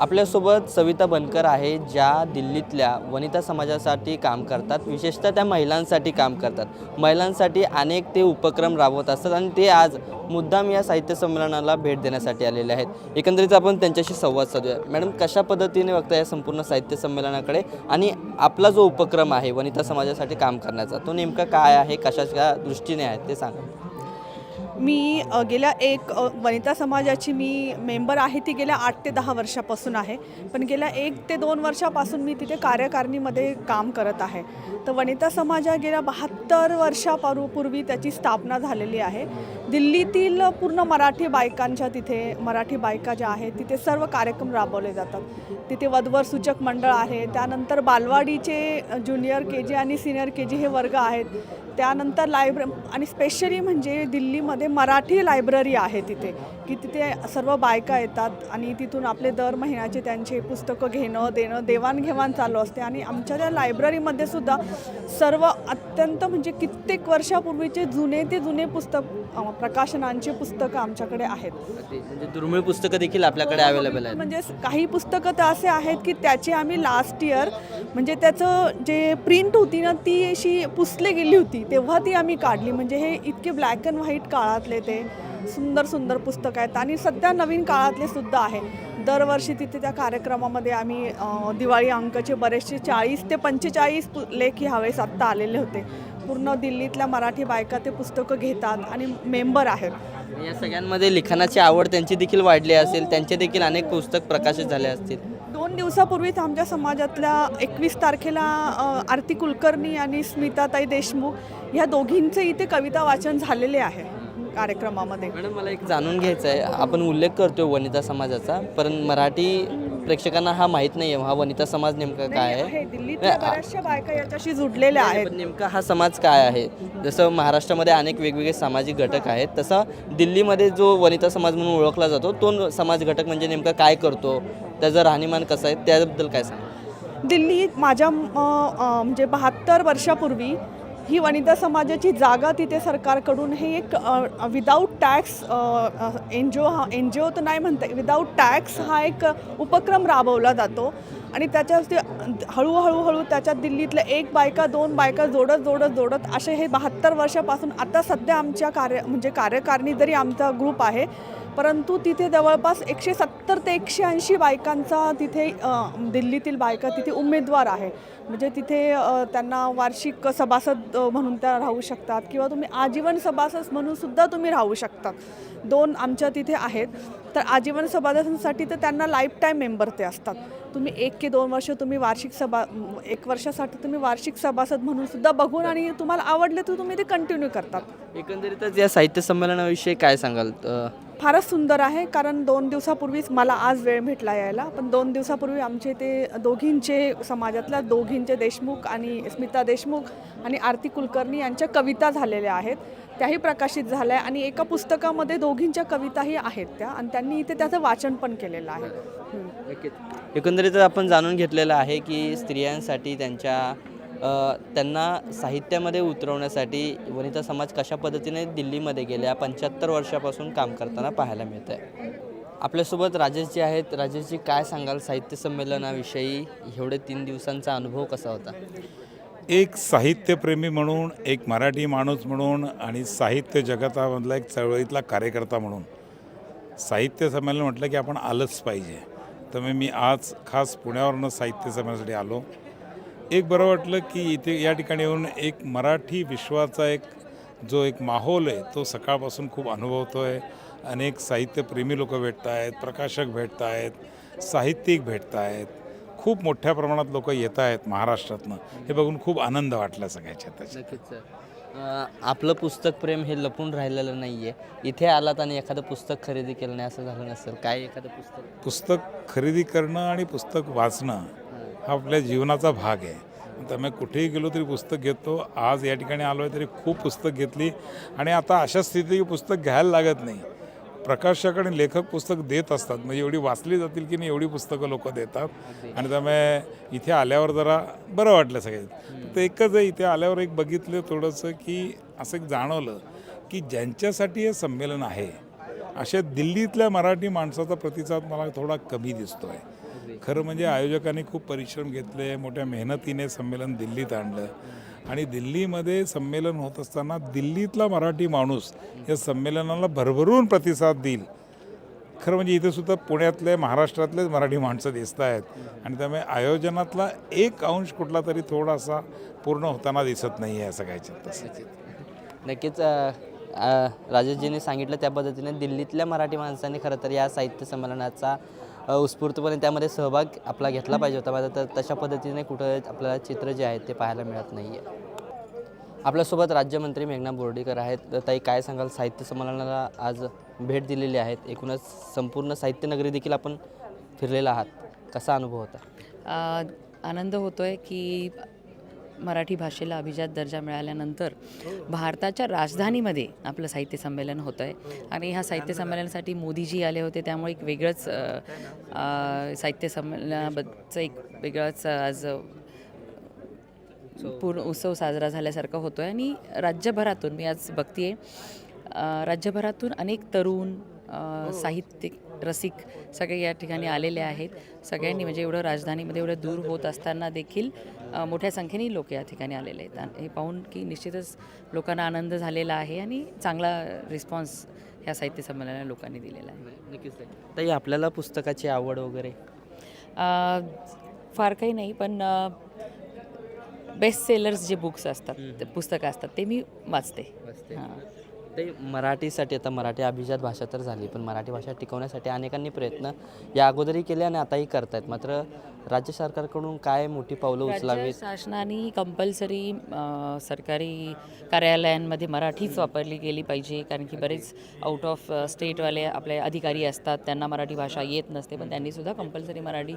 आपल्यासोबत सविता बनकर आहे ज्या दिल्लीतल्या वनिता समाजासाठी काम करतात विशेषतः त्या महिलांसाठी काम करतात. महिलांसाठी अनेक ते उपक्रम राबवत असतात आणि ते आज मुद्दाम या साहित्य संमेलनाला भेट देण्यासाठी आलेले आहेत. एकंदरीत आपण त्यांच्याशी संवाद साधूया. मॅडम कशा पद्धतीने बघता या संपूर्ण साहित्य संमेलनाकडे आणि आपला जो उपक्रम आहे वनिता समाजासाठी काम करण्याचा तो नेमका काय आहे कशाच्या दृष्टीने आहे ते सांगा. मी गेल्या एक वनिता समाजाची मी मेंबर आहे ती गेल्या आठ ते दहा वर्षापासून आहे. पण गेल्या एक ते दोन वर्षापासून मी तिथे कार्यकारिणीमध्ये काम करत आहे. तर वनिता समाजा गेल्या बहात्तर वर्षापारू पूर्वी त्याची स्थापना झालेली आहे. दिल्लीतील पूर्ण मराठी बायकांच्या तिथे मराठी बायका ज्या आहेत तिथे सर्व कार्यक्रम राबवले जातात. तिथे वधवर सूचक मंडळ आहे त्यानंतर बालवाडीचे ज्युनियर के जी आणि सिनियर के जी हे वर्ग आहेत. त्यानंतर लायब्र आणि स्पेशली म्हणजे दिल्लीमध्ये मराठी लायब्ररी आहे तिथे की तिथे सर्व बायका येतात आणि तिथून आपले दर महिन्याचे त्यांचे पुस्तकं घेणं देणं देवाणघेवाण चालू असते. आणि आमच्या त्या लायब्ररीमध्ये सुद्धा सर्व अत्यंत म्हणजे कित्येक वर्षापूर्वीचे जुने ते जुने पुस्तक प्रकाशनांची पुस्तकं आमच्याकडे आहेत. म्हणजे दुर्मिळ पुस्तकं देखील आपल्याकडे अवेलेबल आहेत. म्हणजे काही पुस्तकं तर असे आहेत की त्याची आम्ही लास्ट इयर म्हणजे त्याचं जे प्रिंट होती ना ती अशी पुसली गेली होती. तेव्हा ती आम्ही काढली. म्हणजे हे इतके ब्लॅक अँड व्हाईट काळातले ते सुंदर सुंदर पुस्तक आहेत. आणि सध्या नवीन काळातले सुद्धा आहे. दरवर्षी तिथे त्या कार्यक्रमामध्ये आम्ही दिवाळी अंकाचे बरेचसे चाळीस ते पंचेचाळीस लेख ह्यावेळेस आत्ता आलेले होते. पूर्ण दिल्लीतल्या मराठी बायका ते पुस्तकं घेतात आणि मेंबर आहेत. या सगळ्यांमध्ये लिखाणाची आवड त्यांची देखील वाढली असेल त्यांचे देखील अनेक पुस्तक प्रकाशित झाले असतील. दोन दिवसापूर्वीच आमच्या समाजातल्या एकवीस तारखेला आरती कुलकर्णी आणि स्मिताताई देशमुख ह्या दोघींचे इथे कविता वाचन झालेले आहे कार्यक्रमामध्ये. मॅडम मला एक जाणून घ्यायचं आहे आपण उल्लेख करतोय वनिता समाजाचा पण मराठी प्रेक्षकांना हा माहीत नाही आहे हा वनिता समाज नेमका काय आहे? आहे दिल्लीतल्या बऱ्याचशा बायका याच्याशी जुडलेल्या आहेत. पण नेमका हा समाज काय आहे? जसं महाराष्ट्रामध्ये अनेक वेगवेगळे सामाजिक घटक आहेत तसा दिल्लीमध्ये जो वनिता समाज म्हणून ओळखला जातो तो समाज घटक म्हणजे नेमका काय करतो? त्याचं राहणीमान कसं आहे? त्याबद्दल काय सांगा दिल्लीत माझ्या म्हणजे बहात्तर वर्षापूर्वी ही वनिता समाजाची जागा तिथे सरकारकडून हे एक without tax N G O हा एन जी ओ तर नाही म्हणता विदाऊट टॅक्स हा एक उपक्रम राबवला जातो. आणि त्याच्या हळूहळू हळू त्याच्यात दिल्लीतल्या एक बायका दोन बायका जोडत जोडत जोडत असे हे बहात्तर वर्षापासून आता सध्या आमच्या कार्य म्हणजे कार्यकारिणी जरी आमचा ग्रुप आहे परंतु तिथे जवळपास एकशे सत्तर ते एकशे ऐंशी बायकांचा तिथे दिल्लीतील बायका तिथे उमेदवार आहे. म्हणजे तिथे त्यांना वार्षिक सभासद म्हणून त्या राहू शकतात किंवा तुम्ही आजीवन सभासद म्हणून सुद्धा तुम्ही राहू शकतात दोन आमच्या तिथे आहेत. तर आजीवन सभासदांसाठी तर त्यांना लाईफ टाईम मेंबर ते असतात. तुम्ही एक की दोन वर्ष तुम्ही वार्षिक सभा एक वर्षासाठी तुम्ही वार्षिक सभासद म्हणून सुद्धा बघून आणि तुम्हाला आवडले तर तुम्ही ते कंटिन्यू करतात. एकंदरीतच या साहित्य संमेलनाविषयी काय सांगाल? फारच सुंदर आहे कारण दोन दिवसापूर्वीच मला आज वेळ भेटला यायला. पण दोन दिवसापूर्वी आमचे ते दोघींचे समाजातल्या दोघींचे देशमुख आणि स्मिता देशमुख आणि आरती कुलकर्णी यांच्या कविता झालेल्या आहेत. त्याही प्रकाशित झाल्या आणि एका पुस्तकामध्ये दोघींच्या कविताही आहेत त्या आणि त्यांनी इथे त्याचं वाचन पण केलेलं आहे. हं. एकंदरीतच आपण जाणून घेतलेलं आहे की स्त्रियांसाठी त्यांच्या त्यांना साहित्यामध्ये उतरवण्यासाठी वनिता समाज कशा पद्धतीने दिल्लीमध्ये गेल्या पंच्याहत्तर वर्षापासून काम करताना पाहायला मिळत आहे आपल्यासोबत राजेशजी आहेत. राजेशजी काय सांगाल साहित्य संमेलनाविषयी? एवढे तीन दिवसांचा अनुभव कसा होता? एक साहित्यप्रेमी म्हणून एक मराठी माणूस म्हणून आणि साहित्य जगतामधला एक चळवळीतला कार्यकर्ता म्हणून. साहित्य संमेलन म्हटलं की आपण आलंच पाहिजे. तर मी आज खास पुण्यावरनं साहित्य संमेलनासाठी आलो. एक बरं वाटलं की इथे या ठिकाणी येऊन एक मराठी विश्वाचा एक जो एक माहोल आहे तो सकाळपासून खूप अनुभवतो आहे अनेक साहित्यप्रेमी लोक भेटत आहेत प्रकाशक भेटत आहेत साहित्यिक भेटत आहेत. खूप मोठ्या प्रमाणात लोक येत आहेत महाराष्ट्रातनं. हे बघून खूप आनंद वाटला सगळ्याच्या त्याच्यात. नक्कीच सर. आपलं पुस्तक प्रेम हे लपून राहिलेलं नाही आहे इथे आलात आणि एखादं पुस्तक खरेदी केलं नाही असं झालं नसेल काय एखादं पुस्तक? पुस्तक खरेदी करणं आणि पुस्तक वाचणं हा आपल्या जीवनाचा भाग आहे. त्यामुळे कुठेही गेलो तरी पुस्तक घेतो. आज या ठिकाणी आलो आहे तरी खूप पुस्तक घेतली. आणि आता अशा स्थिती की पुस्तक घ्यायला लागत नाही. प्रकाशक आणि लेखक पुस्तक देत असतात. म्हणजे एवढी वाचली जातील की नाही एवढी पुस्तकं लोक देतात. आणि त्यामुळे इथे आल्यावर जरा बरं वाटलं सगळ्यात. तर एकच आहे इथे आल्यावर एक बघितलं थोडंसं की असं एक जाणवलं की ज्यांच्यासाठी हे संमेलन आहे अशा दिल्लीतल्या मराठी माणसाचा प्रतिसाद मला थोडा कमी दिसतो आहे खरं म्हणजे आयोजकांनी खूप परिश्रम घेतले मोठ्या मेहनतीने संमेलन दिल्लीत आणलं. आणि दिल्लीमध्ये संमेलन होत असताना दिल्लीतला मराठी माणूस या संमेलनाला भरभरून प्रतिसाद देईल. खरं म्हणजे इथे सुद्धा पुण्यातले महाराष्ट्रातलेच मराठी माणसं दिसत आहेत. आणि त्यामुळे आयोजनातला एक अंश कुठला तरी थोडासा पूर्ण होताना दिसत नाही आहे सगळ्याच्यात तसं नक्कीच राजेशजीने सांगितलं त्या पद्धतीने दिल्लीतल्या मराठी माणसांनी खरं तर या साहित्य संमेलनाचा उत्स्फूर्तपणे त्यामध्ये सहभाग आपला घेतला पाहिजे होता. माझा तर तशा पद्धतीने कुठं आपल्याला चित्र जे आहेत ते पाहायला मिळत नाही आहे आपल्यासोबत राज्यमंत्री मेघना बोर्डीकर आहेत. तर ताई काय सांगाल? साहित्य संमेलनाला आज भेट दिलेली आहेत. एकूणच संपूर्ण साहित्य नगरी देखील आपण फिरलेला आहात. कसा अनुभव होता? आनंद होतो आहे की मराठी भाषेला अभिजात दर्जा मिळाल्यानंतर भारताच्या राजधानीमध्ये आपलं साहित्य संमेलन होतं आहे. आणि ह्या साहित्य संमेलनासाठी मोदीजी आले होते त्यामुळे एक वेगळंच साहित्य संमेलनाबद्दलचं एक वेगळंच आज पूर्ण उत्सव साजरा झाल्यासारखं होतो आहे आणि राज्यभरातून मी आज बघते राज्यभरातून अनेक तरुण साहित्यिक रसिक सगळे या ठिकाणी आलेले आहेत. सगळ्यांनी म्हणजे एवढं राजधानीमध्ये एवढं दूर होत असताना देखील मोठ्या संख्येने लोक या ठिकाणी आलेले आहेत. आणि हे पाहून की निश्चितच लोकांना आनंद झालेला आहे आणि चांगला रिस्पॉन्स ह्या साहित्य संमेलनाला लोकांनी दिलेला आहे. नक्कीच ताई आपल्याला पुस्तकाची आवड वगैरे? फार काही नाही पण बेस्ट सेलर्स जे बुक्स असतात ते पुस्तकं असतात ते मी वाचते. हां. ते मराठीसाठी आता मराठी अभिजात भाषा तर झाली पण मराठी भाषा टिकवण्यासाठी अनेकांनी प्रयत्न या अगोदरही केले आणि आताही करतायत. मात्र राज्य सरकारकडून काय मोठी पावलं राज्य उचलावीत? शासनाने कंपल्सरी सरकारी कार्यालयांमध्ये मराठीच वापरली गेली पाहिजे कारण की बरेच आउट ऑफ स्टेटवाले आपले अधिकारी असतात त्यांना मराठी भाषा येत नसते पण त्यांनी सुद्धा कंपल्सरी मराठी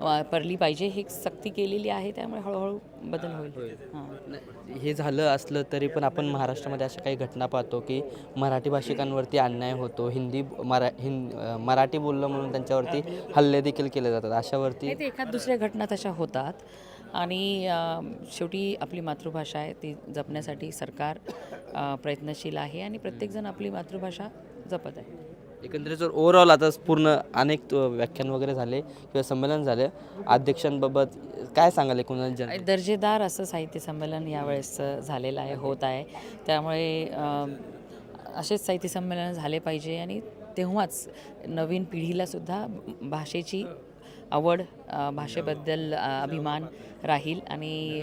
वापरली पाहिजे हे सक्ती केलेली आहे त्यामुळे हळूहळू बदल होईल. हां. हे झालं असलं तरी पण आपण महाराष्ट्रामध्ये अशा काही घटना पाहतो की मराठी भाषिकांवरती अन्याय होतो हिंदी मरा हिंद अं, मराठी बोललं म्हणून त्यांच्यावरती हल्ले देखील केले जातात अशावरती एखाद दुसऱ्या घटना तशा होतात. आणि शेवटी आपली मातृभाषा आहे ती जपण्यासाठी सरकार प्रयत्नशील आहे आणि प्रत्येकजण आपली मातृभाषा जपत आहे. एकंदरीत जर ओव्हरऑल आता पूर्ण अनेक व्याख्यान वगैरे झाले किंवा संमेलन झाले अध्यक्षांबाबत काय सांगाल एकूण जन दर्जेदार असं साहित्य संमेलन यावेळेस झालेलं आहे होत आहे. त्यामुळे असेच साहित्य संमेलन झाले पाहिजे आणि तेव्हाच नवीन पिढीलासुद्धा भाषेची आवड भाषेबद्दल अभिमान राहील आणि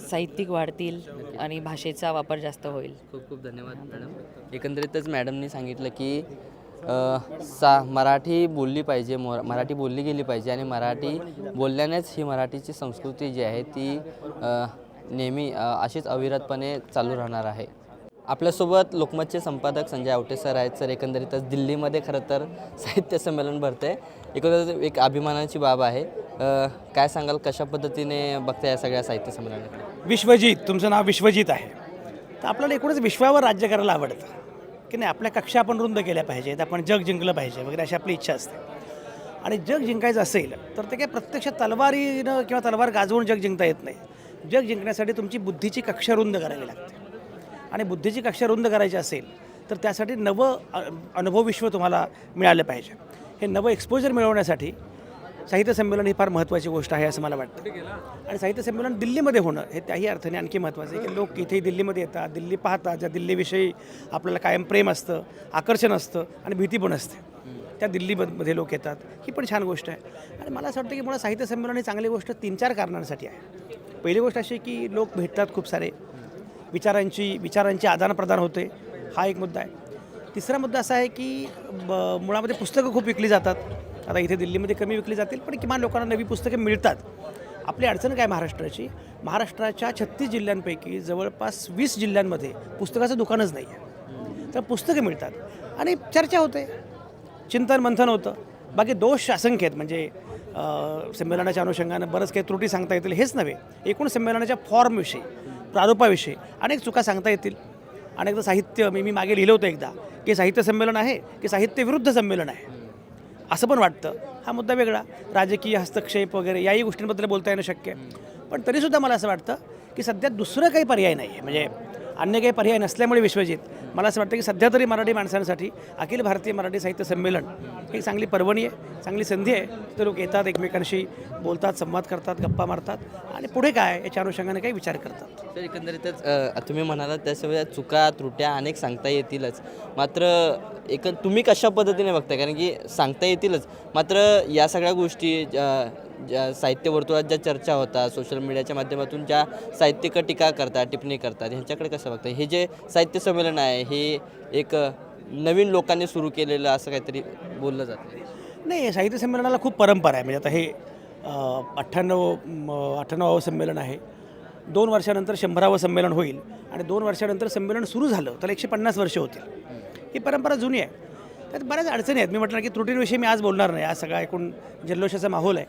साहित्यिक वाढतील आणि भाषेचा वापर जास्त होईल. खूप खूप धन्यवाद मॅडम. एकंदरीतच मॅडमनी सांगितलं की सा मराठी बोलली पाहिजे मोर मराठी बोलली गेली पाहिजे आणि मराठी बोलल्यानेच ही मराठीची संस्कृती जी आहे ती नेहमी अशीच अविरतपणे चालू राहणार आहे. आपल्यासोबत लोकमतचे संपादक संजय आवटे सर आहेत. सर एकंदरीतच दिल्लीमध्ये खरं तर साहित्य संमेलन भरते एकंदरीत एक अभिमानाची बाब आहे. काय सांगाल कशा पद्धतीने बघता या सगळ्या साहित्य संमेलनाकडे? विश्वजीत तुमचं नाव विश्वजित आहे. तर आपल्याला एकूणच विश्वावर राज्य करायला आवडतं. की नाही आपल्या कक्षा आपण रुंद केल्या पाहिजेत आपण जग जिंकलं पाहिजे वगैरे अशी आपली इच्छा असते. आणि जग जिंकायचं असेल तर ते काय प्रत्यक्ष तलवारीनं किंवा तलवार गाजवून जग जिंकता येत नाही. जग जिंकण्यासाठी तुमची बुद्धीची कक्षा रुंद करावी लागते. आणि बुद्धीची कक्षा रुंद करायची असेल तर त्यासाठी नवं अनुभव विश्व तुम्हाला मिळालं पाहिजे. हे नवं एक्सपोजर मिळवण्यासाठी साहित्य संमेलन ही फार महत्त्वाची गोष्ट आहे असं मला वाटतं. आणि साहित्य संमेलन दिल्लीमध्ये होणं हे त्याही अर्थाने आणखी महत्त्वाचं आहे की लोक इथे दिल्लीमध्ये येतात दिल्ली पाहतात ज्या दिल्लीविषयी आपल्याला कायम प्रेम असतं आकर्षण असतं आणि भीती पण असते. त्या दिल्लीमध्ये लोक येतात ही पण छान गोष्ट आहे. आणि मला असं वाटतं की मुळात साहित्य संमेलन ही चांगली गोष्ट तीन चार कारणांसाठी आहे. पहिली गोष्ट अशी की लोक भेटतात खूप सारे. विचारांची विचारांची आदानप्रदान होते. हा एक मुद्दा आहे. तिसरा मुद्दा असा आहे की ब मुळामध्ये पुस्तकं खूप विकली जातात. आता इथे दिल्लीमध्ये कमी विकली जातील पण किमान लोकांना नवी पुस्तके मिळतात. आपली अडचण काय महाराष्ट्राची? महाराष्ट्राच्या छत्तीस जिल्ह्यांपैकी जवळपास वीस जिल्ह्यांमध्ये पुस्तकाचं दुकानच नाही आहे तर पुस्तकं मिळतात. आणि चर्चा होते. चिंतन मंथन होतं. बाकी दोष असंख्य आहेत. म्हणजे संमेलनाच्या अनुषंगानं बरंच काही त्रुटी सांगता येतील हेच नव्हे. एकूण संमेलनाच्या फॉर्मविषयी प्रारूपाविषयी अनेक चुका सांगता येतील. अनेकदा साहित्य मी मी मागे लिहिलं होतं एकदा की साहित्य संमेलन आहे की साहित्य विरुद्ध संमेलन आहे. असं पण वाटतं. हा मुद्दा वेगळा. राजकीय हस्तक्षेप वगैरे याही गोष्टींबद्दल बोलता येणं शक्य. पण तरीसुद्धा मला असं वाटतं की सध्या दुसरं काही पर्याय नाही आहे म्हणजे अन्य काही पर्याय नसल्यामुळे विश्वजित. मला असं वाटतं की सध्या तरी मराठी माणसांसाठी अखिल भारतीय मराठी साहित्य संमेलन ही चांगली पर्वणी आहे चांगली संधी आहे. ते लोक येतात एकमेकांशी बोलतात संवाद करतात गप्पा मारतात आणि पुढे काय याच्या अनुषंगाने काही विचार करतात. तर एकंदरीतच तुम्ही म्हणालात त्याशिवाय चुका त्रुट्या अनेक सांगता येतीलच. मात्र एक तुम्ही कशा पद्धतीने बघताय? कारण की सांगता येतीलच. मात्र या सगळ्या गोष्टी ज्या- साहित्य वर्तुळात ज्या चर्चा होतात सोशल मीडियाच्या माध्यमातून ज्या साहित्यिक टीका करतात टिप्पणी करतात ह्यांच्याकडे कसं बघतं हे जे साहित्य संमेलन आहे हे एक नवीन लोकांनी सुरू केलेलं असं काहीतरी बोललं जातं नाही. साहित्य संमेलनाला खूप परंपरा आहे. म्हणजे आता हे अठ्ठ्याण्णव अठ्ठ्याण्णवावं संमेलन आहे. दोन वर्षानंतर शंभरावं संमेलन होईल आणि दोन वर्षानंतर संमेलन सुरू झालं तर एकशे पन्नास वर्ष होतील. ही परंपरा जुनी आहे. त्यात बऱ्याच अडचणी आहेत. मी म्हटलं की त्रुटींविषयी मी आज बोलणार नाही. आज सगळा एकूण जल्लोषाचा माहोल आहे.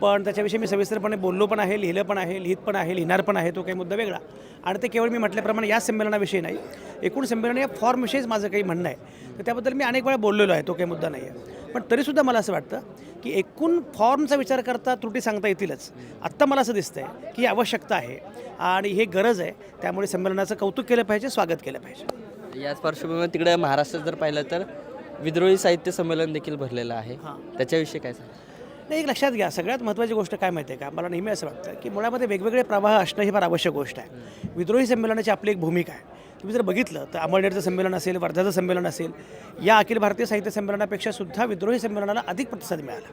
पण त्याच्याविषयी मी सविस्तरपणे बोललो पण आहे लिहिलं पण आहे लिहित पण आहे लिहिणार पण आहे तो काही मुद्दा वेगळा. आणि ते केवळ मी म्हटल्याप्रमाणे या संमेलनाविषयी नाही एकूण संमेलन या फॉर्मविषयीच माझं काही म्हणणं आहे. तर त्याबद्दल मी अनेक वेळा बोललेलो आहे तो काही मुद्दा नाही आहे. पण तरीसुद्धा मला असं वाटतं की एकूण फॉर्मचा विचार करता त्रुटी सांगता येतीलच. आत्ता मला असं दिसतंय की ही आवश्यकता आहे आणि हे गरज आहे. त्यामुळे संमेलनाचं कौतुक केलं पाहिजे स्वागत केलं पाहिजे. याच पार्श्वभूमीवर तिकडे महाराष्ट्रात जर पाहिलं तर विद्रोही साहित्य संमेलन देखील भरलेलं आहे. त्याच्याविषयी काय सांगा नाही एक लक्षात घ्या सगळ्यात महत्त्वाची गोष्ट काय माहिती आहे का? मला नेहमी असं वाटतं की मुळामध्ये वेगवेगळे प्रवाह असणं ही फार आवश्यक गोष्ट आहे. विद्रोही संमेलनाची आपली एक भूमिका आहे. तुम्ही जर बघितलं तर अमळनेरचं संमेलन असेल वर्धाचं संमेलन असेल या अखिल भारतीय साहित्य संमेलनापेक्षा सुद्धा विद्रोही संमेलनाला अधिक प्रतिसाद मिळाला.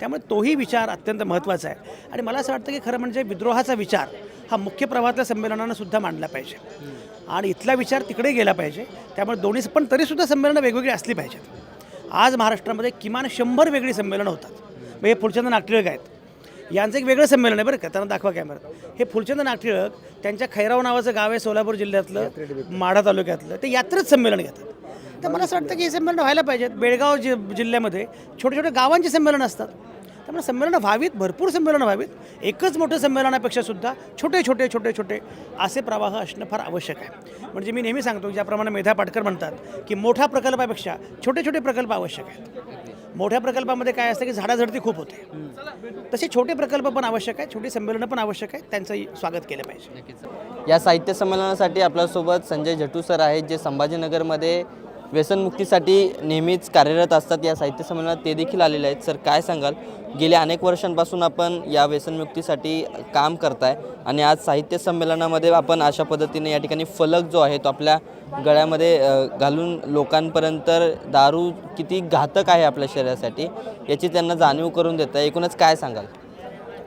त्यामुळे तोही विचार अत्यंत महत्त्वाचा आहे. आणि मला असं वाटतं की खरं म्हणजे विद्रोहाचा विचार हा मुख्य प्रवाहातल्या संमेलनानं सुद्धा मांडला पाहिजे. आणि इथला विचार तिकडे गेला पाहिजे. त्यामुळे दोन्ही पण तरीसुद्धा संमेलनं वेगवेगळी असली पाहिजेत. आज महाराष्ट्रामध्ये किमान शंभर वेगळी संमेलनं होतात. मग हे फुलचंद नागटिळक आहेत. यांचं एक वेगळं संमेलन आहे बरं का त्यांना दाखवा कॅमेरा हे फुलचंद नागटिळक त्यांच्या खैराव नावाचं गाव आहे सोलापूर जिल्ह्यातलं माढा तालुक्यातलं. ते यात्रेत संमेलन घेतात. तर मला असं वाटतं की हे संमेलन व्हायला पाहिजेत. बेळगाव जि जिल्ह्यामध्ये छोटे छोटे गावांची संमेलनं असतात. त्यामुळे संमेलनं व्हावीत भरपूर संमेलनं व्हावीत. एकच मोठं संमेलनापेक्षा सुद्धा छोटे छोटे छोटे छोटे असे प्रवाह असणं फार आवश्यक आहे. म्हणजे मी नेहमी सांगतो ज्याप्रमाणे मेधा पाटकर म्हणतात की मोठ्या प्रकल्पापेक्षा छोटे छोटे प्रकल्प आवश्यक आहेत. मोठ्या प्रकल्पामध्ये काय असतं की झाडाझडती खूप होते. तसे छोटे प्रकल्प पण आवश्यक आहे छोटी संमेलनं पण आवश्यक आहे त्यांचंही स्वागत केलं पाहिजे. या साहित्य संमेलनासाठी आपल्यासोबत संजय झटू सर आहेत जे संभाजीनगरमध्ये व्यसनमुक्तीसाठी नेहमीच कार्यरत असतात. या साहित्य संमेलनात ते देखील आलेले आहेत. सर काय सांगाल? गेल्या अनेक वर्षांपासून आपण या व्यसनमुक्तीसाठी काम करताय आणि आज साहित्य संमेलनामध्ये आपण अशा पद्धतीने या ठिकाणी फलक जो आहे तो आपल्या गळ्यामध्ये घालून लोकांपर्यंत दारू किती घातक आहे आपल्या शरीरासाठी याची त्यांना जाणीव करून देत आहे एकूणच काय सांगाल?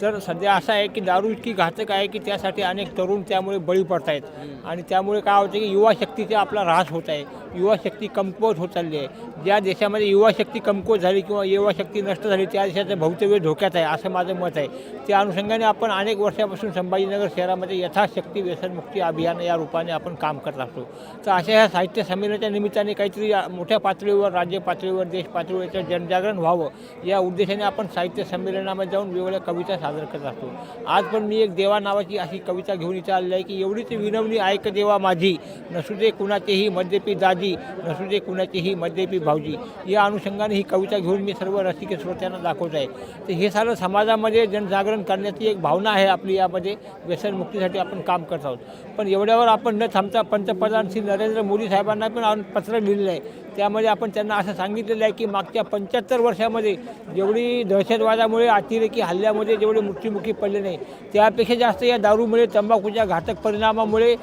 तर सध्या असं आहे की दारू इतकी घातक आहे की त्यासाठी अनेक तरुण त्यामुळे बळी पडत आहेत आणि त्यामुळे काय होतं की युवा शक्तीचा आपला ऱ्हास होत आहे. युवा शक्ती कमकुवत होत चालली आहे. ज्या देशामध्ये युवा शक्ती कमकुवत झाली किंवा युवा शक्ती नष्ट झाली त्या देशाचं भवितव्य धोक्यात आहे असं माझं मत आहे. त्या अनुषंगाने आपण अनेक वर्षापासून संभाजीनगर शहरामध्ये यथाशक्ती व्यसनमुक्ती अभियान या रूपाने आपण काम करत असतो. तर अशा ह्या साहित्य संमेलनाच्या निमित्ताने काहीतरी मोठ्या पातळीवर राज्य पातळीवर देश पातळीवर याचं जनजागरण व्हावं या उद्देशाने आपण साहित्य संमेलनामध्ये जाऊन वेगवेगळ्या कविता सादर करत असतो. आज पण मी एक देवा नावाची अशी कविता घेऊन इथे आलेली आहे की एवढीच विनवणी ऐक देवा माझी नसू दे कुणाचेही मद्यपी दाजी नसू दे कुणाचीही मद्यपी भावजी या अनुषंगाने ही कविता घेऊन मी सर्व रसिक श्रोत्यांना दाखवत आहे. तर हे सारं समाजामध्ये जनजागरण करण्याची एक भावना आहे आपली यामध्ये व्यसनमुक्तीसाठी आपण काम करत आहोत. पण एवढ्यावर आपण न थांबता पंतप्रधान श्री नरेंद्र मोदी साहेबांना पण आपण पत्र लिहिलेलं आहे. त्यामध्ये आपण त्यांना असं सांगितलेलं आहे की मागच्या पंच्याहत्तर वर्षामध्ये जेवढी दहशतवादामुळे अतिरेकी हल्ल्यामध्ये जेवढे मृत्युमुखी पडले नाही त्यापेक्षा जास्त या दारूमुळे तंबाखूच्या घातक परिणामामुळे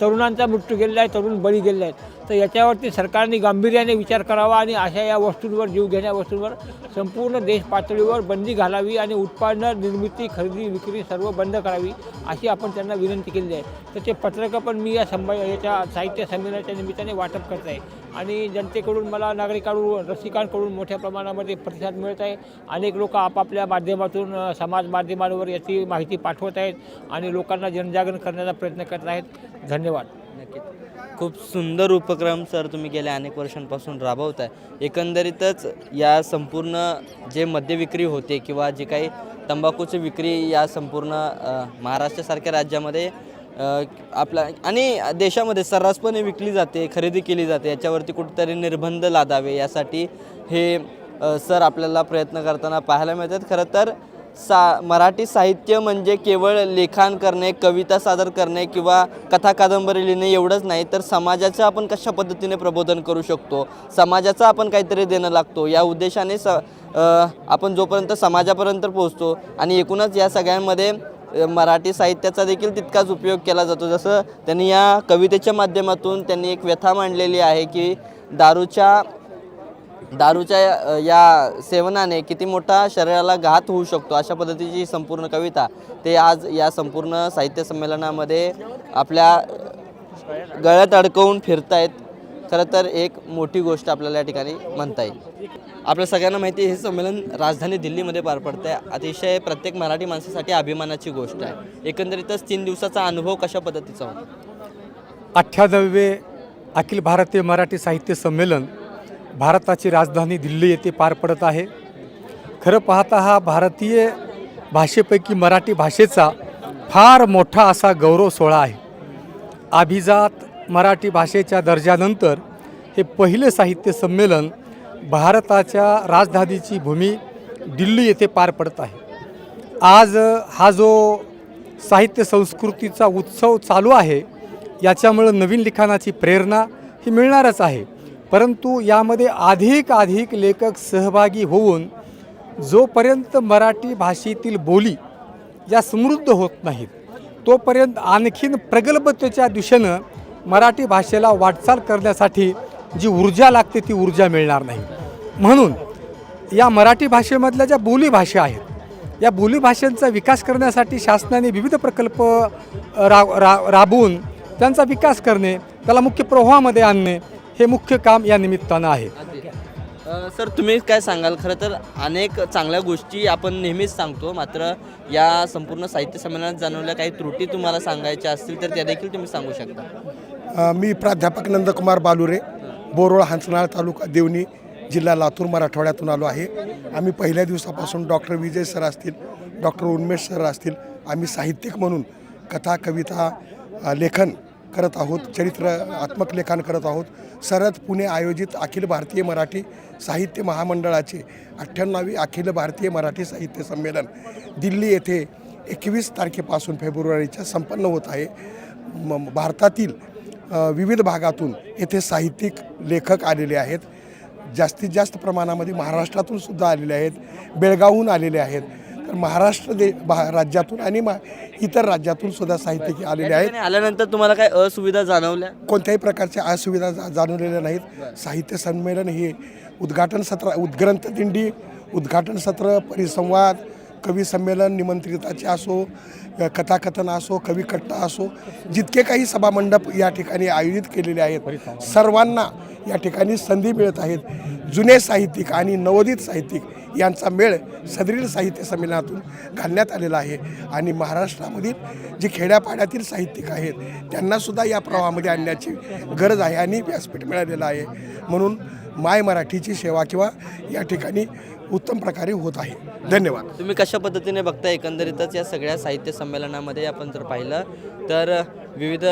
तरुणांचा मृत्यू गेलेला आहे तरुण बळी गेलेला आहे. तर याच्यावरती सरकारने गांभीर्याने विचार करावा आणि अशा या वस्तूंवर जीव घेण्या वस्तूंवर संपूर्ण देश पातळीवर बंदी घालावी आणि उत्पादन निर्मिती खरेदी विक्री सर्व बंद करावी अशी आपण त्यांना विनंती केली आहे. तर ते पत्रकं पण मी या संभा याच्या साहित्य संमेलनाच्या निमित्ताने वाटप करत आहे. आणि जनतेकडून मला नागरिकांकडून रसिकांकडून मोठ्या प्रमाणामध्ये प्रतिसाद मिळत आहे. अनेक लोक आपापल्या माध्यमातून समाज माध्यमांवर याची माहिती पाठवत आहेत आणि लोकांना जनजागरण करण्याचा प्रयत्न करत आहेत. धन्यवाद. नक्कीच. खूप सुंदर उपक्रम सर तुम्ही गेल्या अनेक वर्षांपासून राबवताय. एकंदरीतच या संपूर्ण जे मद्यविक्री होते किंवा जे काही तंबाखूची विक्री या संपूर्ण महाराष्ट्रासारख्या राज्यामध्ये आपला आणि देशामध्ये सर्रासपणे विकली जाते खरेदी केली जाते याच्यावरती कुठेतरी निर्बंध लादावे यासाठी हे सर आपल्याला प्रयत्न करताना पाहायला मिळतात. खरं तर सा मराठी साहित्य म्हणजे केवळ लेखन करणे कविता सादर करणे किंवा कथा कादंबरी लिहिणे एवढंच नाही तर समाजाचं आपण कशा पद्धतीने प्रबोधन करू शकतो? समाजाचं आपण काहीतरी देणं लागतो. या उद्देशाने स आपण जोपर्यंत समाजापर्यंत पोहोचतो आणि एकूणच या सगळ्यांमध्ये मराठी साहित्याचा देखील तितकाच उपयोग केला जातो. जसं त्यांनी या कवितेच्या माध्यमातून त्यांनी एक व्यथा मांडलेली आहे की दारूच्या दारूच्या या सेवनाने किती मोठा शरीराला घात होऊ शकतो अशा पद्धतीची संपूर्ण कविता ते आज या संपूर्ण साहित्य संमेलनामध्ये आपल्या गळ्यात अडकवून फिरतायत. खरं तर एक मोठी गोष्ट आपल्याला या ठिकाणी म्हणता येईल. आपल्या सगळ्यांना माहिती आहे हे संमेलन राजधानी दिल्लीमध्ये पार पडतं आहे अतिशय प्रत्येक मराठी माणसासाठी अभिमानाची गोष्ट आहे. एकंदरीतच तीन दिवसाचा अनुभव कशा पद्धतीचा होता? अठ्ठ्याण्णवे अखिल भारतीय मराठी साहित्य संमेलन भारताची राजधानी दिल्ली येथे पार पडत आहे. खरं पाहता हा भारतीय भाषेपैकी मराठी भाषेचा फार मोठा असा गौरव सोहळा आहे. अभिजात मराठी भाषेच्या दर्जानंतर हे पहिले साहित्य संमेलन भारताच्या राजधानीची भूमी दिल्ली येथे पार पडत आहे. आज हा जो साहित्य संस्कृतीचा उत्सव चालू आहे याच्यामुळं नवीन लिखाणाची प्रेरणा ही मिळणारच आहे. परंतु यामध्ये अधिक अधिक लेखक सहभागी होऊन जोपर्यंत मराठी भाषेतील बोली या समृद्ध होत नाहीत तोपर्यंत आणखीन प्रगल्भतेच्या दिशेनं मराठी भाषेला वाटचाल करण्यासाठी जी ऊर्जा लागते ती ऊर्जा मिळणार नाही. म्हणून या मराठी भाषेमधल्या ज्या बोलीभाषा आहेत या बोलीभाषांचा विकास करण्यासाठी शासनाने विविध प्रकल्प रा रा राबवून त्यांचा विकास करणे त्याला मुख्य प्रवाहामध्ये आणणे हे मुख्य काम या निमित्तानं आहे. अ, सर तुम्ही काय सांगाल? खरं तर अनेक चांगल्या गोष्टी आपण नेहमीच सांगतो. मात्र या संपूर्ण साहित्य संमेलनात जाणवल्या काही त्रुटी तुम्हाला सांगायच्या असतील तर त्या देखील तुम्ही सांगू शकता. अ, मी प्राध्यापक नंदकुमार बालुरे बोरोळ हंसनाळ तालुका देवणी जिल्हा लातूर मराठवाड्यातून आलो आहे. आम्ही पहिल्या दिवसापासून डॉक्टर विजय सर असतील डॉक्टर उन्मेष सर असतील आम्ही साहित्यिक म्हणून कथा कविता अ, लेखन करत आहोत चरित्रात्मक लेखन करत आहोत. सरद पुणे आयोजित अखिल भारतीय मराठी साहित्य महामंडळाचे अठ्ठ्याण्णवी अखिल भारतीय मराठी साहित्य संमेलन दिल्ली येथे एकवीस तारखेपासून फेब्रुवारीच्या संपन्न होत आहे. म भारतातील विविध भागातून येथे साहित्यिक लेखक आलेले आहेत. जास्तीत जास्त प्रमाणामध्ये महाराष्ट्रातून सुद्धा आलेले आहेत. बेळगावहून आलेले आहेत. महाराष्ट्र दे भा राज्यातून आणि मा इतर राज्यातून सुद्धा साहित्यिक आलेले आहेत. आल्यानंतर तुम्हाला काय असुविधा जाणवल्या? कोणत्याही प्रकारच्या असुविधा जा जाणवलेल्या नाहीत. साहित्य संमेलन हे उद्घाटन सत्र उद्ग्रंथ दिंडी उद्घाटन सत्र परिसंवाद कवी संमेलन निमंत्रिताचे असो कथाकथन असो कवी कट्टा असो जितके काही सभामंडप या ठिकाणी आयोजित केलेले आहेत सर्वांना या ठिकाणी संधी मिळत आहेत. जुने साहित्यिक आणि नवोदित साहित्यिक यांचा मेळ सदरील साहित्य संमेलनातून घालण्यात आलेला आहे. आणि महाराष्ट्रामधील जे खेड्यापाड्यातील साहित्यिक आहेत त्यांनासुद्धा या प्रवाहामध्ये आणण्याची गरज आहे आणि व्यासपीठ मिळालेलं आहे. म्हणून माय मराठीची सेवा किंवा या ठिकाणी उत्तम प्रकारे होत आहे. धन्यवाद. तुम्ही कशा पद्धतीने बघता एकंदरीतच या सगळ्या साहित्य संमेलनामध्ये आपण जर पाहिलं तर विविध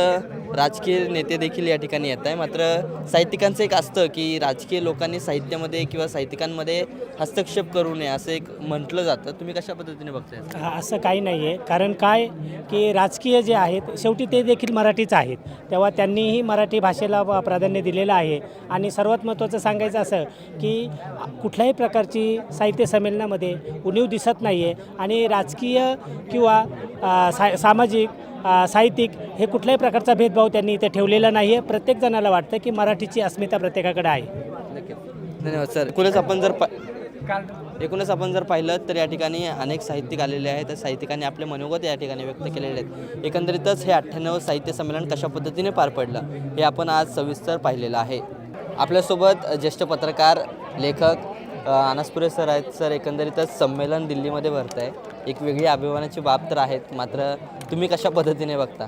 राजकीय नेते देखील या ठिकाणी येत आहे मात्र साहित्यिकांचं एक असतं की राजकीय लोकांनी साहित्यामध्ये किंवा साहित्यिकांमध्ये हस्तक्षेप करू नये असं एक म्हटलं जातं. तुम्ही कशा पद्धतीने बघताय? असं काही नाही आहे. कारण काय की राजकीय जे आहेत शेवटी ते देखील मराठीच आहेत. तेव्हा त्यांनीही मराठी भाषेला प्राधान्य दिलेलं आहे. आणि सर्वात महत्त्वाचं सांगायचं असं की कुठल्याही प्रकारची साहित्य संमेलनामध्ये उणीव दिसत नाही आहे आणि राजकीय किंवा सा सामाजिक साहित्यिक हे कुठल्याही प्रकारचा भेदभाव त्यांनी इथे ठेवलेला नाही आहे प्रत्येक जणाला वाटतं की मराठीची अस्मिता प्रत्येकाकडे आहे. धन्यवाद सर. एकूणच आपण जर पा एकूणच आपण जर पाहिलं तर या ठिकाणी अनेक साहित्यिक आलेले आहेत. त्या साहित्यिकांनी आपले मनोगत या ठिकाणी व्यक्त केलेले आहेत. एकंदरीतच हे अठ्ठ्याण्णव साहित्य संमेलन कशा पद्धतीने पार पडलं हे आपण आज सविस्तर पाहिलेलं आहे. आपल्यासोबत ज्येष्ठ पत्रकार लेखक अ, अनासपुरे सर आहेत. सर एकंदरीतच संमेलन दिल्लीमध्ये भरतं आहे एक वेगळी अभिमानाची बाब तर आहेत मात्र तुम्ही कशा पद्धतीने बघता?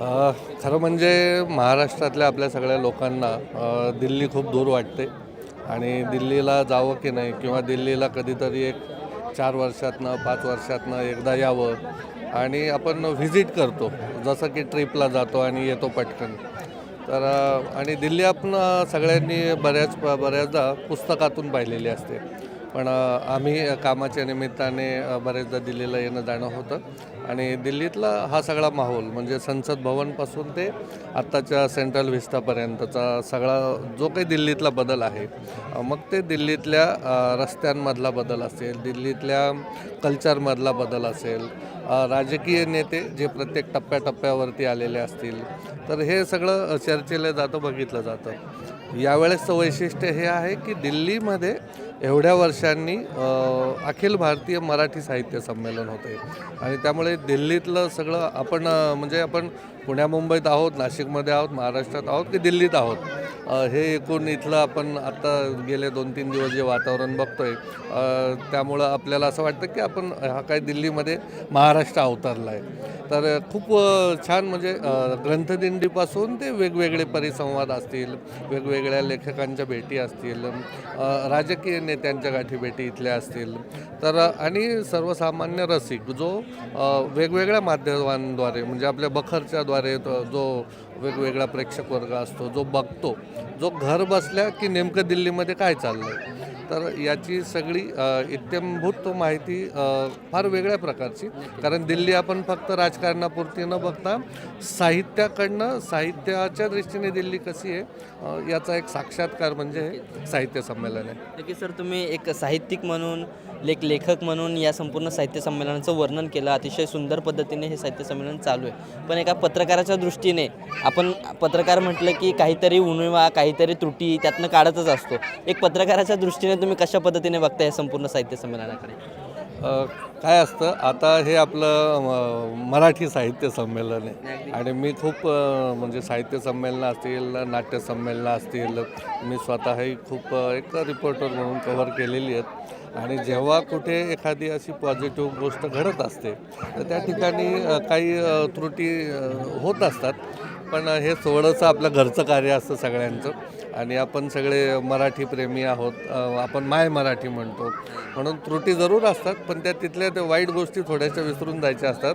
अ, खरं म्हणजे महाराष्ट्रातल्या आपल्या सगळ्या लोकांना अ, दिल्ली खूप दूर वाटते. आणि दिल्लीला जावं की नाही किंवा दिल्लीला कधीतरी एक चार वर्षातनं पाच वर्षातनं एकदा यावं. आणि आपण व्हिजिट करतो जसं की ट्रिपला जातो आणि येतो पटकन. तर अ, आणि दिल्ली आपण अ, सगळ्यांनी बऱ्याच बऱ्याचदा पुस्तकातून पाहिलेली असते. पण आम्ही कामाच्या निमित्ताने बरेचदा दिल्लीला येणं जाणं होतं. आणि दिल्लीतला हा सगळा माहोल म्हणजे संसद भवनपासून ते आत्ताच्या सेंट्रल विस्तापर्यंतचा सगळा जो काही दिल्लीतला बदल आहे मग ते दिल्लीतल्या रस्त्यांमधला बदल असेल दिल्लीतल्या कल्चरमधला बदल असेल राजकीय नेते जे प्रत्येक टप्प्याटप्प्यावरती आलेले असतील तर हे सगळं चर्चेला जातं बघितलं जातं. यावेळेसचं वैशिष्ट्य हे आहे की दिल्लीमध्ये एवढ्या वर्षांनी अखिल भारतीय मराठी साहित्य संमेलन होते. आणि त्यामुळे दिल्लीतलं सगळं आपण म्हणजे आपण पुण्या मुंबईत आहोत नाशिकमध्ये आहोत महाराष्ट्रात आहोत की दिल्लीत आहोत? हे एकूण इथलं आपण आत्ता गेले दोन तीन दिवस जे वातावरण बघतोय त्यामुळं आपल्याला असं वाटतं की आपण हा काय दिल्लीमध्ये महाराष्ट्र अवतरला आहे तर खूप छान म्हणजे ग्रंथदिंडीपासून ते वेगवेगळे परिसंवाद असतील वेगवेगळ्या लेखकांच्या भेटी असतील राजकीय नेत्यांच्या गाठी भेटी इथल्या असतील. तर आणि सर्वसामान्य रसिक जो वेगवेगळ्या माध्यमांद्वारे म्हणजे आपल्या बखरच्या द्वारे जो वेगवेगळा प्रेक्षक वर्ग असतो जो बघतो जो घर बसल्या की नेमकं दिल्लीमध्ये काय चाललं आहे तर याची सगळी इत्यंभूत माहिती फार वेगळ्या प्रकारची. कारण दिल्ली आपण फक्त राजकारणापुरती न बघता साहित्याकडनं साहित्याच्या दृष्टीने दिल्ली कशी आहे याचा एक साक्षात्कार म्हणजे हे साहित्य संमेलन आहे. नक्की सर. तुम्ही एक साहित्यिक म्हणून लेख लेखक म्हणून या संपूर्ण साहित्य संमेलनाचं वर्णन केलं. अतिशय सुंदर पद्धतीने हे साहित्य संमेलन चालू आहे. पण एका पत्रकाराच्या दृष्टीने आपण पत्रकार म्हटलं की काहीतरी उणिवा काहीतरी त्रुटी त्यातनं काढतच असतो. एक पत्रकाराच्या दृष्टीने तुम्ही कशा पद्धतीने बघताय संपूर्ण साहित्य संमेलनाकडे? काय असतं आता हे आपलं मराठी साहित्य संमेलन आहे. आणि मी खूप अ, म्हणजे साहित्य संमेलनं असतील नाट्य संमेलनं असतील मी स्वतःही खूप अ, एक रिपोर्टर म्हणून कव्हर केलेली आहेत. आणि जेव्हा कुठे एखादी अशी पॉझिटिव्ह गोष्ट घडत असते तर त्या ठिकाणी अ, काही अ, त्रुटी अ, होत असतात. पण हे थोडंसं आपलं घरचं कार्य असतं सगळ्यांचं. आणि आपण सगळे मराठी प्रेमी आहोत. आपण माय मराठी म्हणतो. म्हणून त्रुटी जरूर असतात पण त्या तिथल्या त्या वाईट गोष्टी थोड्याशा विसरून जायच्या असतात.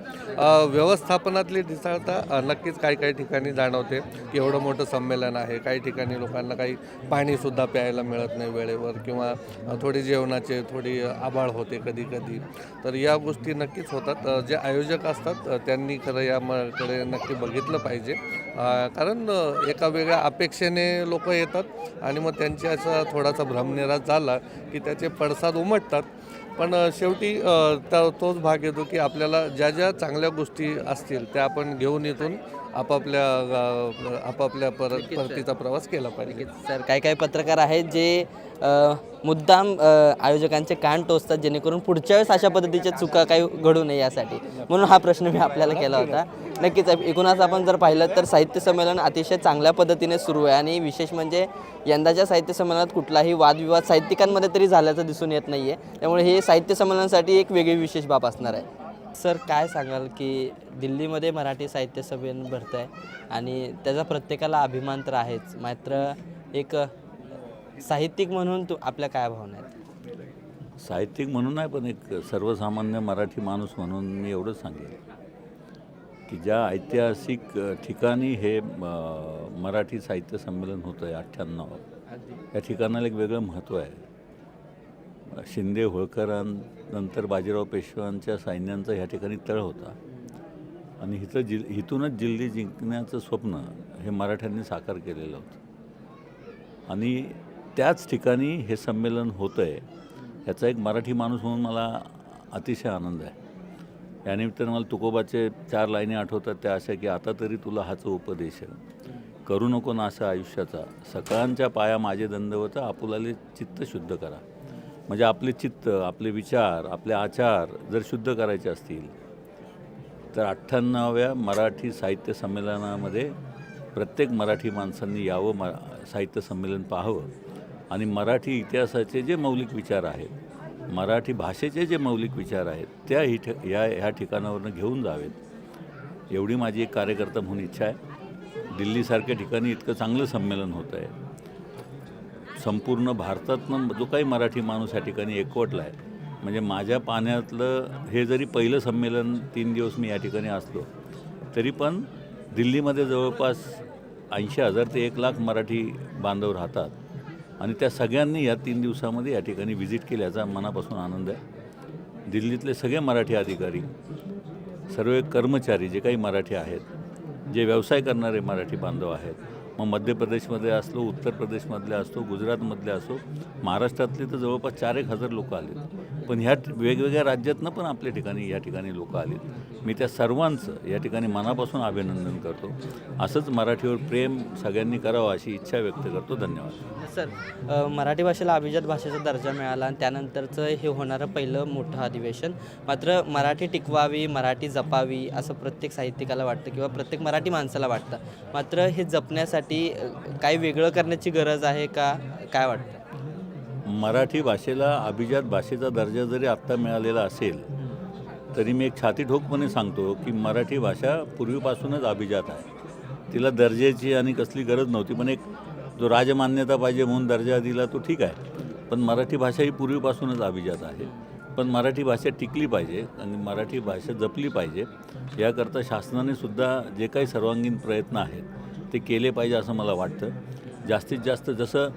व्यवस्थापनातली ढिसाळता नक्कीच काही काही ठिकाणी जाणवते की एवढं मोठं संमेलन आहे. काही ठिकाणी लोकांना काही पाणीसुद्धा प्यायला मिळत नाही वेळेवर किंवा थोडी जेवणाचे थोडी आबाळ होते कधी कधी. तर या गोष्टी नक्कीच होतात. जे आयोजक असतात त्यांनी खरं याकडे नक्की बघितलं पाहिजे. कारण एका वेगळ्या अपेक्षेने लोक येतात आणि मग त्यांची असा थोडासा भ्रमनिराश झाला की त्याचे पडसाद उमटतात. पण शेवटी तोच भाग येतो की आपल्याला ज्या ज्या चांगल्या गोष्टी असतील त्या आपण घेऊन इथून आपापल्या आपापल्या परत परतीचा प्रवास केला पाहिजे. सर. काही काही पत्रकार आहेत जे मुद्दाम आयोजकांचे कान टोचतात जेणेकरून पुढच्या वेळेस अशा पद्धतीच्या चुका काही घडू नये यासाठी. म्हणून हा प्रश्न मी आपल्याला केला होता. नक्कीच एकूणच आपण जर पाहिलं तर साहित्य संमेलन अतिशय चांगल्या पद्धतीने सुरू आहे आणि विशेष म्हणजे यंदाच्या साहित्य संमेलनात कुठलाही वादविवाद साहित्यिकांमध्ये तरी झाल्याचं दिसून येत नाही आहे त्यामुळे हे साहित्य संमेलनासाठी एक वेगळी विशेष बाब असणार आहे. सर काय सांगाल की दिल्लीमध्ये मराठी साहित्य संमेलन भरतं आहे आणि त्याचा प्रत्येकाला अभिमान तर आहेच मात्र एक साहित्यिक म्हणून तू आपल्या काय भावना आहेत? साहित्यिक म्हणून नाही पण एक सर्वसामान्य मराठी माणूस म्हणून मी एवढंच सांगेन की ज्या ऐतिहासिक ठिकाणी हे मराठी साहित्य संमेलन होतं आहे अठ्ठ्याण्णव या ठिकाणाला एक वेगळं महत्त्व आहे. शिंदे होळकरांनंतर बाजीराव पेशव्यांच्या सैन्यांचा ह्या ठिकाणी तळ होता. आणि इथं जिल इथूनच दिल्ली जिंकण्याचं स्वप्न हे मराठ्यांनी साकार केलेलं होतं. आणि त्याच ठिकाणी हे संमेलन होतं आहे ह्याचा एक मराठी माणूस म्हणून मला अतिशय आनंद आहे. यानिमित्तानं मला तुकोबाचे चार लाईनी आठवतात त्या अशा की आता तरी तुला हाच उपदेश करू नको नाश आयुष्याचा. सकाळांच्या पाया माझे दंदवता आपुलाले चित्त शुद्ध करा. म्हणजे आपले चित्त आपले विचार आपले आचार जर शुद्ध करायचे असतील तर अठ्ठ्याण्णव्या मराठी साहित्य संमेलनामध्ये प्रत्येक मराठी माणसांनी यावं म साहित्य संमेलन पाहावं. आणि मराठी इतिहासाचे जे मौलिक विचार आहेत मराठी भाषेचे जे मौलिक विचार आहेत त्या ही ठ या ह्या ठिकाणावरनं घेऊन जावेत. एवढी माझी एक कार्यकर्ता म्हणून इच्छा आहे. दिल्लीसारख्या ठिकाणी इतकं चांगलं संमेलन होतं आहे. संपूर्ण भारतातनं जो काही मराठी माणूस या ठिकाणी एकवटला आहे म्हणजे माझ्या पाण्यातलं हे जरी पहिलं संमेलन तीन दिवस मी या ठिकाणी असलो तरी पण दिल्लीमध्ये जवळपास ऐंशी हजार ते एक लाख मराठी बांधव राहतात. आणि त्या सगळ्यांनी या तीन दिवसामध्ये या ठिकाणी व्हिजिट केल्याचा मनापासून आनंद आहे. दिल्लीतले सगळे मराठी अधिकारी सर्व कर्मचारी जे काही मराठी आहेत जे व्यवसाय करणारे मराठी बांधव आहेत मग मध्य प्रदेशमध्ये असलो उत्तर प्रदेशमधले असतो गुजरातमधले असो महाराष्ट्रातले तर जवळपास चार एक हजार लोक आलेत. पण ह्या वेगवेगळ्या राज्यातनं पण आपल्या ठिकाणी या ठिकाणी लोक आलेत मी त्या सर्वांचं या ठिकाणी मनापासून अभिनंदन करतो. असंच मराठीवर प्रेम सगळ्यांनी करावं अशी इच्छा व्यक्त करतो. धन्यवाद. सर मराठी भाषेला अभिजात भाषेचा दर्जा मिळाला आणि त्यानंतरचं हे होणारं पहिलं मोठं अधिवेशन. मात्र मराठी टिकवावी मराठी जपावी असं प्रत्येक साहित्यिकाला वाटतं किंवा प्रत्येक मराठी माणसाला वाटतं. मात्र हे जपण्यासाठी काही वेगळं करण्याची गरज आहे का? काय वाटतं? मराठी भाषेला अभिजात भाषेचा दर्जा जरी आत्ता मिळालेला असेल तरी मी एक छाती ठोकपणे सांगतो की मराठी भाषा पूर्वीपासूनच अभिजात आहे. तिला दर्जाची आणि कसली गरज नव्हती पण एक जो राजमान्यता पाहिजे म्हणून दर्जा दिला तो ठीक आहे. पण मराठी भाषा ही पूर्वीपासूनच अभिजात आहे. पण मराठी भाषा टिकली पाहिजे आणि मराठी भाषा जपली पाहिजे याकरता शासनाने सुद्धा जे काही सर्वांगीण प्रयत्न आहेत ते केले पाहिजे असं मला वाटतं. जास्तीत जास्त जसं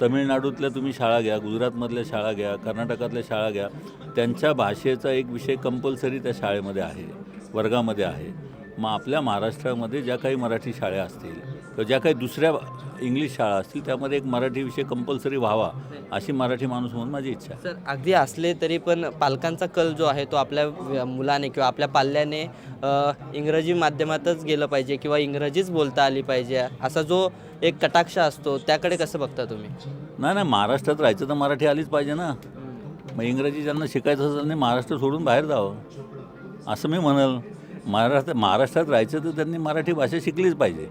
तमिळनाडूतल्या तुम्ही शाळा घ्या गुजरातमधल्या शाळा घ्या कर्नाटकातल्या शाळा घ्या त्यांच्या भाषेचा एक विषय कंपल्सरी त्या शाळेमध्ये आहे वर्गामध्ये आहे. मग आपल्या महाराष्ट्रामध्ये ज्या काही मराठी शाळा असतील किंवा ज्या काही दुसऱ्या इंग्लिश शाळा असतील त्यामध्ये एक मराठी विषय कंपल्सरी व्हावा अशी मराठी माणूस म्हणून माझी इच्छा आहे. सर अगदी असले तरी पण पालकांचा कल जो आहे तो आपल्या मुलाने किंवा आपल्या पाल्याने इंग्रजी माध्यमातच गेलं पाहिजे किंवा इंग्रजीच बोलता आली पाहिजे असा जो एक कटाक्ष असतो त्याकडे कसं बघता तुम्ही? नाही नाही महाराष्ट्रात राहायचं तर मराठी आलीच पाहिजे ना. मग इंग्रजी ज्यांना शिकायचं असेल त्यांनी महाराष्ट्र सोडून बाहेर जावं. असं मी म्हणाल. महाराष्ट्र महाराष्ट्रात राहायचं तर त्यांनी मराठी भाषा शिकलीच पाहिजे.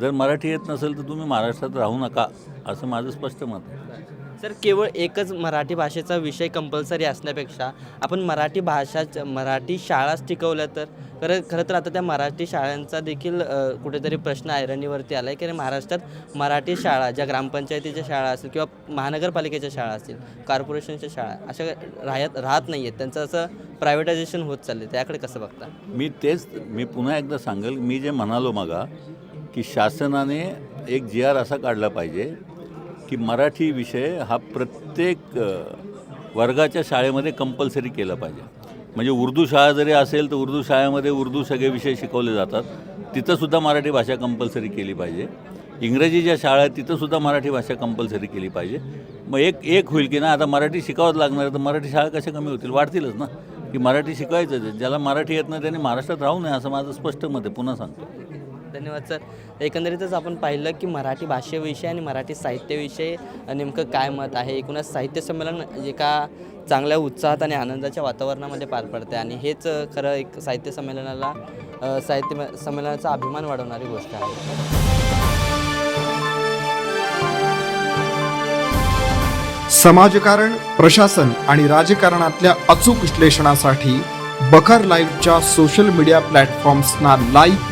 जर मराठी येत नसेल तर तुम्ही महाराष्ट्रात राहू नका असं माझं स्पष्ट मत आहे. सर केवळ एकच मराठी भाषेचा विषय कंपल्सरी असण्यापेक्षा आपण मराठी भाषा मराठी शाळाच टिकवल्या तर? खरं खरं तर आता त्या मराठी शाळांचा देखील कुठेतरी प्रश्न ऐरणीवरती आला आहे की महाराष्ट्रात मराठी शाळा ज्या ग्रामपंचायतीच्या शाळा असतील किंवा महानगरपालिकेच्या शाळा असतील कॉर्पोरेशनच्या शाळा अशा राहत राहत नाही आहेत त्यांचं असं प्रायव्हेटायझेशन होत चाललं त्याकडे कसं बघता? मी तेच मी पुन्हा एकदा सांगेल. मी जे म्हणालो मागा की शासनाने एक जी आर असा काढला पाहिजे की मराठी विषय हा प्रत्येक वर्गाच्या शाळेमध्ये कंपल्सरी केला पाहिजे. म्हणजे उर्दू शाळा जरी असेल तर उर्दू शाळेमध्ये उर्दू सगळे विषय शिकवले जातात. तिथंसुद्धा मराठी भाषा कंपल्सरी केली पाहिजे. इंग्रजी ज्या शाळा आहेत तिथंसुद्धा मराठी भाषा कंपल्सरी केली पाहिजे. मग एक एक होईल की ना आता मराठी शिकावंच लागणार आहे तर मराठी शाळा कशा कमी होतील? वाढतीलच ना. की मराठी शिकवायचं ज्याला मराठी येत नाही त्याने महाराष्ट्रात राहू नये असं माझं स्पष्ट मत आहे. पुन्हा सांगतो. धन्यवाद सर. एकंदरीतच आपण पाहिलं की मराठी भाषेविषयी आणि मराठी साहित्याविषयी नेमकं काय मत आहे? एकूणच साहित्य संमेलन एका चांगल्या उत्साहात आणि आनंदाच्या वातावरणामध्ये पार पडते आणि हेच खरं एक साहित्य संमेलनाला साहित्य संमेलनाचा अभिमान वाढवणारी गोष्ट आहे. समाजकारण प्रशासन आणि राजकारणातल्या अचूक विश्लेषणासाठी बखर लाईव्हच्या सोशल मीडिया प्लॅटफॉर्म्सना लाईक